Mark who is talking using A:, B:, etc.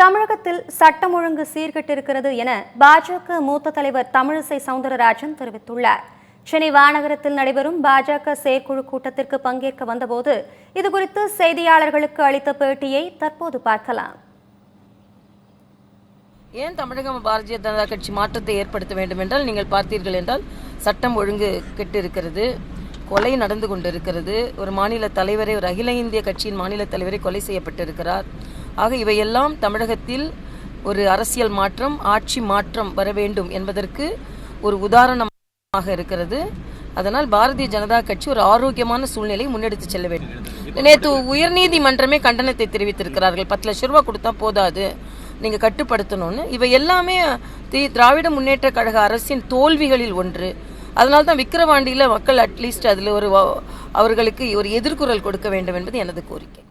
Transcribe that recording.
A: தமிழகத்தில் சட்டம் ஒழுங்கு சீர்கெட்டிருக்கிறது என பாஜக மூத்த தலைவர் தமிழிசை சவுந்தரராஜன் தெரிவித்துள்ளார். சென்னை வானகரத்தில் நடைபெறும் பாஜக செயற்குழு கூட்டத்திற்கு பங்கேற்க வந்தபோது இதுகுறித்து செய்தியாளர்களுக்கு அளித்த பேட்டியை தற்போது பார்க்கலாம்.
B: ஏன் தமிழகம் பாரதிய ஜனதா கட்சி மாற்றத்தை ஏற்படுத்த வேண்டும் என்றால் நீங்கள் பார்த்தீர்கள் என்றால் சட்டம் ஒழுங்கு கெட்டு இருக்கிறது கொலை நடந்து கொண்டிருக்கிறது. ஒரு மாநில தலைவரை ஒரு அகில இந்திய கட்சியின் மாநில தலைவரை கொலை செய்யப்பட்டிருக்கிறார். ஆக இவையெல்லாம் தமிழகத்தில் ஒரு அரசியல் மாற்றம் ஆட்சி மாற்றம் வர வேண்டும் என்பதற்கு ஒரு உதாரணமாக இருக்கிறது. அதனால் பாரதிய ஜனதா கட்சி ஒரு ஆரோக்கியமான சூழ்நிலையை முன்னெடுத்து செல்ல வேண்டும். நேற்று உயர்நீதிமன்றமே கண்டனத்தை தெரிவித்திருக்கிறார்கள். பத்து லட்ச ரூபாய் கொடுத்தா போதாது. நீங்க கட்டுப்படுத்தணும்னு. இவை எல்லாமே தி- திராவிட முன்னேற்ற கழக அரசின் தோல்விகளில் ஒன்று. அதனால தான் விக்கிரவாண்டியில மக்கள் அட்லீஸ்ட் அதில் ஒரு அவர்களுக்கு ஒரு எதிர்குரல் கொடுக்க வேண்டும் என்பது எனது கோரிக்கை.